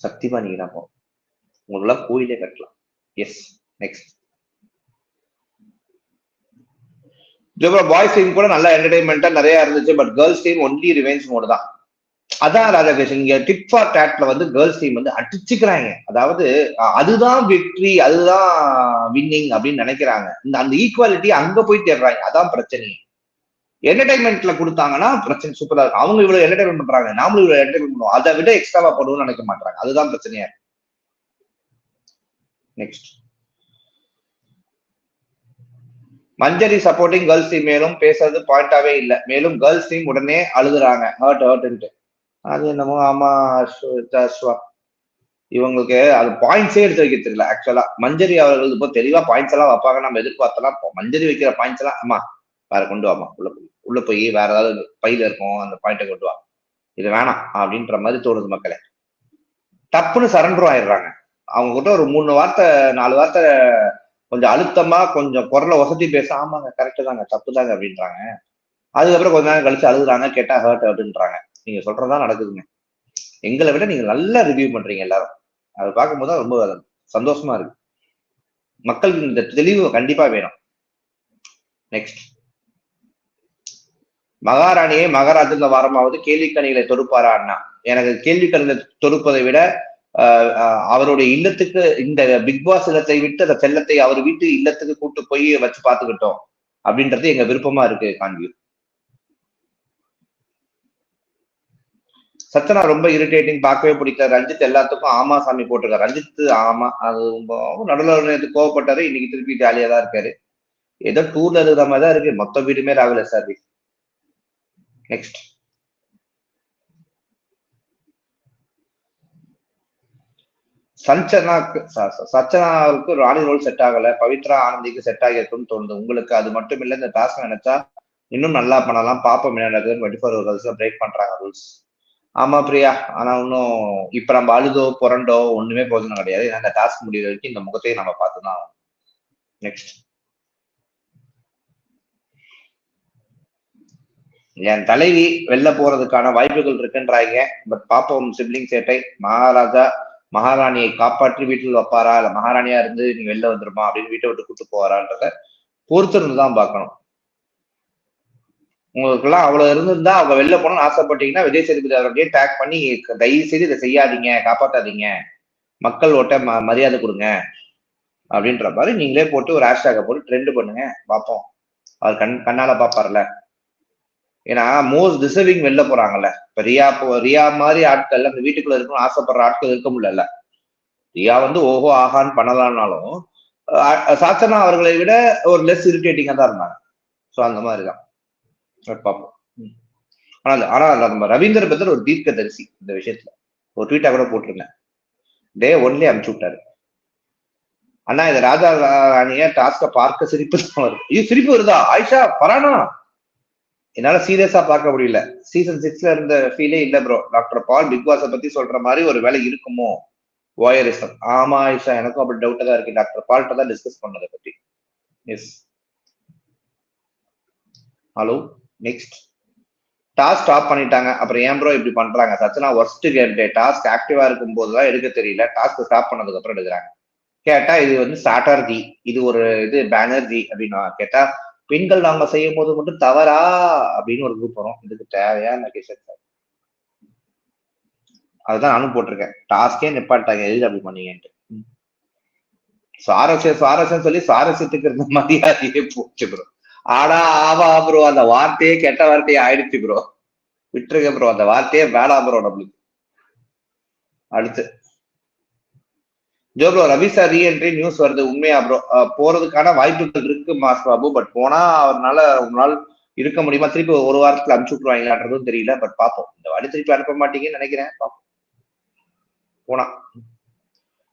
S4: சத்தியமா நீங்க தான் பாவம். உங்களெல்லாம் கோயிலே கட்டலாம். எஸ் நெக்ஸ்ட் இதுக்கப்புறம் பாய்ஸ் டீம் கூட நல்லா என்டர்டைன்மெண்ட்டா நிறைய இருந்துச்சு but girls team only revenge mode தான். அதான் ராதாகிருஷ்ணன். இங்க டிக் ஃபார் டேட்ல வந்து கேர்ள்ஸ் டீம் வந்து அடிச்சுக்கிறாங்க. அதாவது அதுதான் வெற்றி அதுதான் வின்னிங் அப்படின்னு நினைக்கிறாங்க. இந்த அந்த ஈக்குவாலிட்டி அங்க போய் தேடுறாங்க. அதான் பிரச்சனை. என்டர்டைன்மெண்ட்ல கொடுத்தாங்கன்னா பிரச்சனை சூப்பரா இருக்கும். அவங்க இவ்வளவு என்டர்டைன்மெண்ட் பண்றாங்க. நாமளும் இவ்வளவு என்டர்டைன்மெண்ட் பண்ணுவோம். அதை விட எக்ஸ்ட்ராவா பண்ணுவோம்னு நினைக்க மாட்டாங்க. அதுதான் பிரச்சனையா இருக்கு. Next Manjari supporting girls team மேலும் பேசுறது பாயிண்டாவே இல்லை. மேலும் கேர்ள்ஸ் டீம் உடனே அழுகுறாங்க. ஹர்ட் ஹர்ட்ன்ட்டு அது என்னமோ ஆமா இவங்களுக்கு அது பாயிண்ட்ஸே எடுத்து வைக்க தெரியல ஆக்சுவலா மஞ்சரி அவர்கள் இப்போ தெளிவா பாயிண்ட்ஸ் எல்லாம் வைப்பாங்க. நம்ம எதிர்பார்த்தலாம். மஞ்சரி வைக்கிற பாயிண்ட்ஸ் எல்லாம் ஆமா வேற கொண்டு வாமா உள்ள போய். உள்ள போய் வேற ஏதாவது பையில இருக்கும் அந்த பாயிண்ட்டை கொண்டு வா. இது வேணாம் அப்படின்ற மாதிரி தோணுது மக்களே. டப்புன்னு சரண்டரும் ஆயிடுறாங்க. அவங்க கிட்ட ஒரு மூணு வார்த்தை நாலு வார்த்தை கொஞ்சம் அழுத்தமா கொஞ்சம் குரலை வசதி பேச ஆமாங்க கரெக்டு தாங்க தப்பு தாங்க அப்படின்றாங்க. அதுக்கப்புறம் கொஞ்ச நேரம் கழிச்சு அழுகுறாங்க கேட்டா ஹர்ட் அப்படின்றாங்க நீங்க சொல்றதுதான் நடக்குதுங்க. எங்களை விட நீங்க நல்லா ரிவ்யூ பண்றீங்க எல்லாரும். அதை பார்க்கும்போது தான் ரொம்ப சந்தோஷமா இருக்கு. மக்களுக்கு இந்த தெளிவு கண்டிப்பா வேணும். நெக்ஸ்ட் மகாராணியை மகாராஜில வாரமாவது கேள்விக்கணிகளை தொடுப்பாரா அண்ணா? எனக்கு கேள்விக்கணிகளை தொடுப்பதை விட அவருடைய இல்லத்துக்கு இந்த பிக் பாஸ் இல்லத்தை விட்டு அந்த செல்லத்தை அவர் வீட்டு இல்லத்துக்கு கூட்டு போய் வச்சு பார்த்துக்கிட்டோம். அப்படின்றது எங்க விருப்பமா இருக்கு காண்பி சச்சனா ரொம்ப இரிட்டேட்டிங் பார்க்கவே பிடிக்கல ரஞ்சித் எல்லாத்துக்கும் ஆமா சாமி போட்டிருக்காரு. ரஞ்சித் ஆமா அது ரொம்ப நடுவில் நேற்று கோவப்பட்டாரு இன்னைக்கு திருப்பி ஜாலியா தான் இருக்காரு. ஏதோ டூர்ல இருக்கிற மாதிரி தான் இருக்கு. மொத்த வீடுமே ராகுல சார் நெக்ஸ்ட் சஞ்சனாக்கு ச- சச்சனாவுக்கு ராணி ரோல் செட் ஆகல. பவித்ரா ஆனந்திக்கு செட் ஆகிருக்கும்னு தோணுது. உங்களுக்கு அது மட்டும் இல்ல இந்த டாஸ்க் நினைச்சா இன்னும் நல்லா பண்ணலாம். பாப்போம் என்ன நடக்குது டுவெண்ட்டி ஃபோர் ஹவர்ஸ் பிரேக் பண்றாங்க ரூல்ஸ் ஆமா பிரியா. ஆனா இன்னும் இப்ப நம்ம அழுதோ புரண்டோ ஒண்ணுமே போதும் கிடையாது. ஏன்னா இந்த டாஸ்க் முடிகிற வரைக்கும் இந்த முகத்தையும் நம்ம பார்த்துதான் நெக்ஸ்ட் என் தலைவி வெளில போறதுக்கான வாய்ப்புகள் இருக்குன்றாங்க பட் பாப்போம் சிப்ளிங் சேட்டை. மகாராஜா மகாராணியை காப்பாற்றி வீட்டில் வைப்பாரா? இல்ல மகாராணியா இருந்து நீ வெளில வந்துருமா? அப்படின்னு வீட்டை விட்டு கூட்டு போவாரான்றத பொறுத்திருந்து தான் பார்க்கணும். உங்களுக்கு எல்லாம் அவ்வளவு இருந்திருந்தா அவங்க வெளில போகணும்னு ஆசைப்பட்டீங்கன்னா விஜய் சேதுபதி அவர்களே டேக் பண்ணி தயவு செய்து இதை செய்யாதீங்க காப்பாத்தாதீங்க. மக்கள் ஓட்ட ம- மரியாதை கொடுங்க. அப்படின்ற மாதிரி நீங்களே போட்டு ஒரு ஹேஷ்டாக போட்டு ட்ரெண்ட் பண்ணுங்க. பார்ப்போம். அவர் கண் கண்ணால பாப்பார்ல ஏன்னா மோஸ்ட் டிசர்விங் வெளில போறாங்கல்ல. இப்ப ரியா போ- ரியா மாதிரி ஆட்கள் அந்த வீட்டுக்குள்ள இருக்கணும்னு ஆசைப்படுற ஆட்கள் இருக்க முடியல ரியா வந்து ஓஹோ ஆஹான்னு பண்ணலாம்னாலும் சாத்தனா சாச்சனா அவர்களை விட ஒரு லெஸ் இரிட்டேட்டிங்கா தான் இருந்தாங்க. ஸோ அந்த மாதிரி தான் பார்ப்போம் ஆனால் ஆனால் ஆனா நம்ம ரவீந்திர பத்தர் ஒரு தீர்க்க தரிசி இந்த விஷயத்துல. ஒரு ட்வீட்டா கூட போட்டிருந்தேன். டே ஒன்லி அனுப்பிச்சு விட்டாரு. அண்ணா இது ராஜா ராணிய டாஸ்க பார்க்க சிரிப்பு தான் வருது. ஐயோ சிரிப்பு வருதா? ஆயிஷா பரானா? என்னால சீரியஸா பார்க்க முடியல. சீசன் சிக்ஸ்ல இருந்த ஃபீலே இல்ல ப்ரோ டாக்டர் பால் பிக் பாஸ பத்தி சொல்ற மாதிரி ஒரு வேலை இருக்குமோ? வாயரிசம் ஆமா ஆயிஷா எனக்கும் அப்படி டவுட்டா தான் இருக்கு. டாக்டர் பால்ட்ட தான் டிஸ்கஸ் பண்ணதை பத்தி. Yes hello next task stop பண்ணிட்டாங்க. அப்புறம் ஏன் ப்ரோ இப்படி பண்றாங்க? Sachana worst game day task ஆக்டிவா இருக்கும் போதுதான் எடுக்க தெரியல. டாஸ்க் ஸ்டாப் பண்ணதுக்கு அப்புறம் எடுக்கிறாங்க. கேட்டா இது வந்து சாட்டர்ஜி இது ஒரு இது பேனர்ஜி அப்படின்னு கேட்டா பெண்கள் நாங்க செய்யும் போது மட்டும் தவறா? அப்படின்னு ஒரு குரூப் வரும். இதுக்கு தேவையா நகேஷன் சார் அதுதான் நானும் போட்டிருக்கேன். டாஸ்கே நிப்பாட்டாங்க எது அப்படி பண்ணீங்கன்ட்டு. சுவாரஸ்யம் சுவாரஸ்யம் சொல்லி சுவாரஸ்யத்துக்கு இருந்த மரியாதையே போச்சு ப்ரோ ஆனா ஆவா ப்ரோ அந்த வார்த்தையே கெட்ட வார்த்தையே ஆயிடுச்சு ப்ரோ விட்டுருங்க ப்ரோ அந்த வார்த்தையே வேணாம் ப்ரோ நம்மளுக்கு. அடுத்து. Jo bro Ravi sir reentry news வருது. உண்மையா ப்ரோ போறதுக்கான வாய்ப்புகள் இருக்கு மாஸ் பாபு. பட் போனா அவர்னால ஒரு நாள் இருக்க முடியுமா? திருப்பி ஒரு வாரத்துல அனுப்பிச்சு விட்டுருவாங்களான்றதும் தெரியல. பட் பார்ப்போம் இந்த வாட்டி திருப்பி அனுப்ப மாட்டீங்கன்னு நினைக்கிறேன். பார்ப்போம் போனா.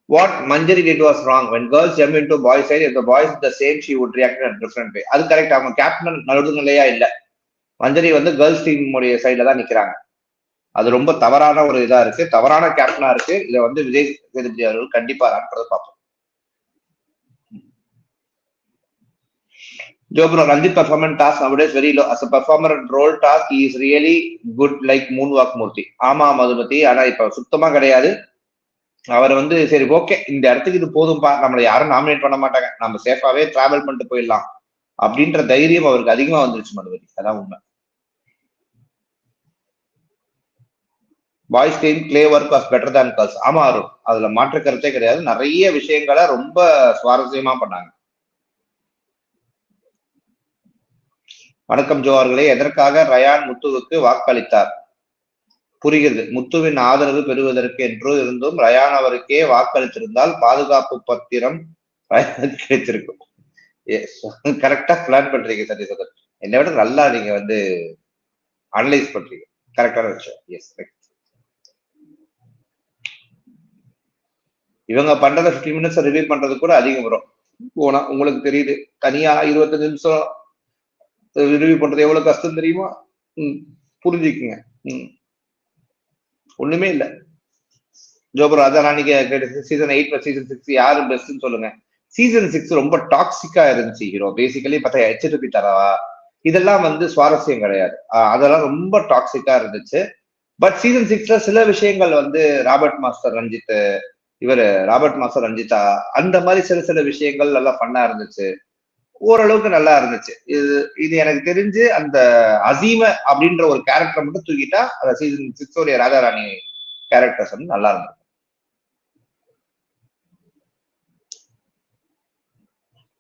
S4: What Manjari did was wrong when girls am in boys boys side இந்த boys the same she would react at different way அது கரெக்ட் அவங்க கேப்டன் நடுநிலையா இல்ல. மஞ்சரி வந்து கேர்ள்ஸ் டீம் உடைய சைட்ல தான் நிக்கிறாங்க. அது ரொம்ப தவறான ஒரு இதா இருக்கு. தவறான கேப்டனா இருக்கு. இதை வந்து விஜய் சேதுபதி அவர்கள் கண்டிப்பா அனுப்புறத பார்ப்போம். ஜோப்ரோ Ranjith performance task nowadays very low as performer role and is really good like moon walk Moorthy. ஆமா மதுமதி ஆனா இப்ப சுத்தமா கிடையாது. அவர் வந்து சரி ஓகே இந்த இடத்துக்கு இது போதும்பா. நம்மளை யாரும் நாமினேட் பண்ண மாட்டாங்க. நம்ம சேஃபாவே டிராவல் பண்ணிட்டு போயிடலாம். அப்படின்ற தைரியம் அவருக்கு அதிகமா வந்துருச்சு மதுமதி அதான் உண்மை. Boys team play work was better than girls ஆமா அருண். அதுல மாற்று கருத்தே கிடையாது. நிறைய விஷயங்களை ரொம்ப சுவாரஸ்யமா பண்ணாங்க. வணக்கம் ஜோ அவர்களே. எதற்காக ரயான் முத்துவுக்கு வாக்களித்தார்? புரிகிறது. முத்துவின் ஆதரவு பெறுவதற்கு என்றோ இருந்தும் ரயான் அவருக்கே வாக்களித்திருந்தால் பாதுகாப்பு பத்திரம் கிடைத்திருக்கும். கரெக்டா பிளான் <laughs> பண்றீங்க சத்யசந்தர் என்னை விட நல்லா நீங்க வந்து அனலைஸ் பண்றீங்க. கரெக்டான விஷயம். எஸ் இவங்க பண்றத 15 மினிட்ஸ் ரிவ்யூ பண்றது கூட அதிகம் வரும். போனா உங்களுக்கு தெரியுது. தனியா இருபத்தஞ்சு நிமிஷம் ரிவ்யூ பண்றது எவ்வளவு கஷ்டம் தெரியுமா? ம். புரிஞ்சுக்குங்க. ம். ஒண்ணுமே இல்ல. ஜோபர் ராஜா ராணிக்கு சீசன் எயிட் சீசன் சிக்ஸ் யாரு பெஸ்ட்னு சொல்லுங்க. சீசன் சிக்ஸ் ரொம்ப டாக்ஸிக்கா இருந்துச்சு ஹீரோ பேசிக்கலி பார்த்தா ஹெச்டிபி தரவா? இதெல்லாம் வந்து சுவாரஸ்யம் கிடையாது. அதெல்லாம் ரொம்ப டாக்ஸிக்கா இருந்துச்சு. பட் சீசன் சிக்ஸ்ல சில விஷயங்கள் வந்து ராபர்ட் மாஸ்டர் ரஞ்சித் இவர் ராபர்ட் மாஸ்டர் ரஞ்சிதா அந்த மாதிரி சில சில விஷயங்கள் நல்லா ஃபன்னா இருந்துச்சு. ஓரளவுக்கு நல்லா இருந்துச்சு. இது இது எனக்கு தெரிஞ்சு அந்த அசீம அப்படின்ற ஒரு கேரக்டர் மட்டும் தூக்கிட்டா அந்த சீசன் சிக்ஸோடைய ராஜாராணி கேரக்டர்ஸ் வந்து நல்லா இருந்தது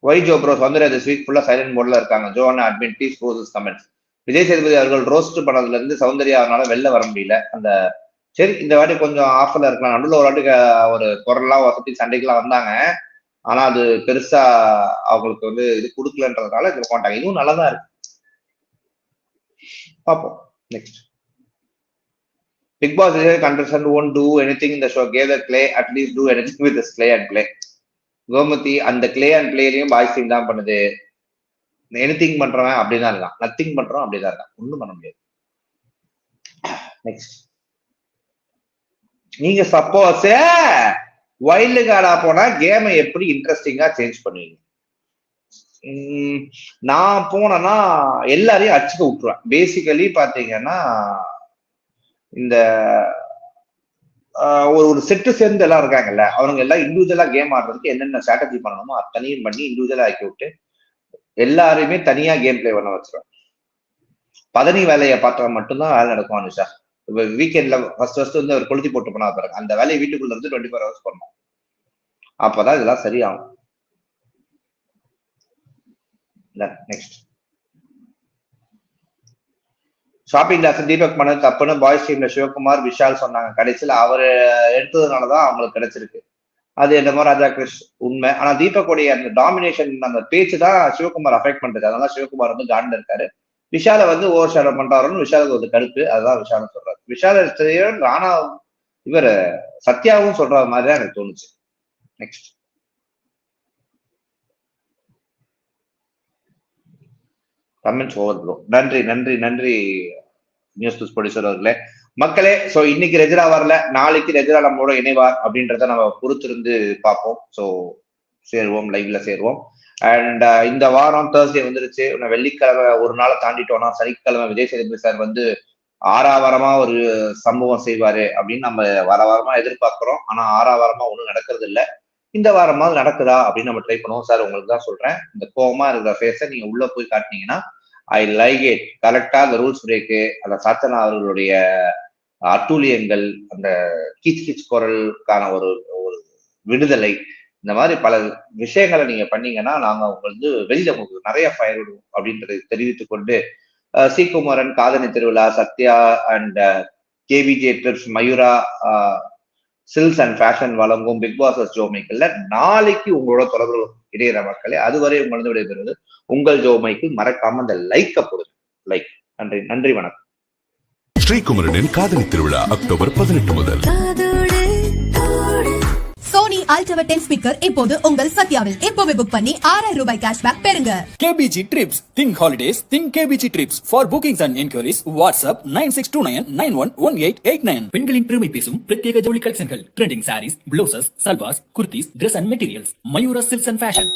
S4: ஒய் ஜோ ப்ரோஸ் சௌந்தர்யா திஸ் வீக் ஃபுல்லா சைலண்ட் மோட்ல இருக்காங்க. Zone admin please closes comments Vijay Sethupathi அவர்கள் ரோஸ்ட் பண்ணதுல இருந்து சௌந்தர்யா அவனால வெளில வர முடியல. அந்த சரி இந்த வாட்டி கொஞ்சம் ஆஃபர்ல இருக்கலாம். நடுவில் ஒரு வாட்டி ஒரு குரல்லாம் வசதி சண்டைக்கெல்லாம் வந்தாங்க. ஆனா அது பெருசா அவங்களுக்கு வந்து இது கொடுக்கலன்றதுனால இதுல மாட்டாங்க இதுவும் நல்லா தான் இருக்கு பார்ப்போம் next Bigg Boss contestant one do anything இந்த show கேத clay at least do anything with clay and play Gomathi அந்த கிளே அண்ட் பிளேலையும் பாய்ஸ் டீம் தான் பண்ணுது. எனிதிங் பண்றவன் அப்படிதான் இருக்கான். நத்திங் பண்றோம் அப்படிதான் இருக்கான். ஒன்றும் பண்ண முடியாது. நெக்ஸ்ட் நீங்க சப்போஸ் வைல்டு கார்டா போனா கேமை எப்படி இன்ட்ரெஸ்டிங்கா சேஞ்ச் பண்ணுவீங்க? நான் போனேன்னா எல்லாரையும் அச்சுக்க விட்டுருவேன். பேசிக்கலி பாத்தீங்கன்னா இந்த ஒரு ஒரு செட்டு சேர்ந்து எல்லாம் இருக்காங்கல்ல அவங்க எல்லாம் இண்டிவிஜுவலா கேம் ஆடுறதுக்கு என்னென்ன ஸ்ட்ராட்டஜி பண்ணணுமோ அத்தனையும் பண்ணி இண்டிவிஜுவலா ஆக்கி விட்டு எல்லாரையுமே தனியா கேம் பிளே பண்ண வச்சிருவேன். பதனி வேலையை பார்த்தா மட்டும்தான் வேலை நடக்கும் அனுஷா. வீக்கெண்ட்ல ஃபர்ஸ்ட் ஃபர்ஸ்ட் வந்து அவர் கொளுத்தி போட்டு போனா பாருங்க. அந்த வேலையை வீட்டுக்குள்ள இருந்து டுவெண்ட்டி ஃபோர் ஹவர்ஸ் பண்ணணும். அப்பதான் இதெல்லாம் சரியாகும். நெக்ஸ்ட் ஷாப்பிங் கிளாஸ் தீபக் பண்ணது தப்புன்னு பாய்ஸ் டீம்ல சிவகுமார் விஷால் சொன்னாங்க. கடைசியில் அவர் எடுத்ததுனாலதான் அவங்களுக்கு கிடைச்சிருக்கு. அது என்னமோ ராஜா கிருஷ் உண்மை. ஆனா தீபக்குடைய அந்த டாமினேஷன் அந்த பேச்சு தான் சிவகுமார் அஃபெக்ட் பண்றது. அதனால சிவகுமார் வந்து காண்டில் இருக்காரு. விஷால வந்து ஓவர் ஷேடோ பண்றாருன்னு விஷாலுக்கு ஒரு கடுப்பு அதுதான் விஷால சொல்றாரு. விஷால ராணா இவர் சத்யாவும் சொல்ற மாதிரி தான் எனக்கு தோணுச்சு. நெக்ஸ்ட் கமெண்ட்ஸ் ஓவர் ப்ரோ நன்றி நன்றி நன்றி நியூஸ் நியூஸ் ப்ரொடியூசர் அவர்களே. மக்களே ஸோ இன்னைக்கு ரெஜிரா வரல. நாளைக்கு ரெஜிரா நம்மளோட இணைவார் அப்படின்றத நம்ம பொறுத்திருந்து பார்ப்போம். ஸோ சேருவோம் லைவ்ல சேருவோம். அண்ட் uh, இந்த வாரம் தேர்ஸ்டே வந்துருச்சு. இன்னும் வெள்ளிக்கிழமை ஒரு நாளை தாண்டிட்டோம்னா சனிக்கிழமை விஜய் சேதுபதி சார் வந்து ஆறாவாரமா ஒரு சம்பவம் செய்வாரு அப்படின்னு நம்ம வார வாரமா எதிர்பார்க்கிறோம். ஆனா ஆறாவாரமா ஒண்ணும் நடக்கிறது இல்ல. இந்த வாரமாவது நடக்குதா அப்படின்னு நம்ம ட்ரை பண்ணுவோம். சார் உங்களுக்கு தான் சொல்றேன். இந்த கோபமா இருக்கிற ஃபேஸை நீங்க உள்ள போய் காட்டினீங்கன்னா ஐ லைக் இட் கரெக்டா அந்த ரூல்ஸ் பிரேக்கு அந்த சாத்தனா அவர்களுடைய அட்டூழியங்கள் அந்த கீச் கீச் குரலுக்கான ஒரு ஒரு விடுதலை இந்த மாதிரி பல விஷயங்களை நீங்க பண்ணீங்கன்னா நாங்க உங்களுக்கு வெளியில உங்களுக்கு நிறைய ஃபயர் விடுவோம் அப்படின்றத தெரிவித்துக் கொண்டு சி குமரன் காதணி திருவிழா Sathya and KBJ trips Mayura silks and fashion வழங்கும் பிக் பாஸ் ஜோ மைக்கல்ல நாளைக்கு உங்களோட தொடர்பு இடையிற மக்களே அதுவரை உங்களது விடைபெறுவது உங்கள் ஜோ மைக்கிள் மறக்காம அந்த லைக்கை போடுங்க. லைக் நன்றி நன்றி வணக்கம்.
S1: ஸ்ரீகுமரனின் காதலி திருவிழா அக்டோபர் பதினெட்டு முதல்.
S2: அல்ட்ரா டென் ஸ்பீக்கர் இப்போது உங்கள் சத்யாவில். இப்போவே புக் பண்ணி ஆறாயிரம் ரூபாய் கேஷ்பேக் பெறுங்க.
S3: KPG trips think holidays think KPG trips for bookings and enquiries WhatsApp nine six two nine nine one one eight eight nine பெண்களின் பெருமை பேசும் பிரத்யேக ஜவுளி கலெக்ஷன்கள் trending sarees blouses salwars kurtis dress and materials Mayura silks and fashion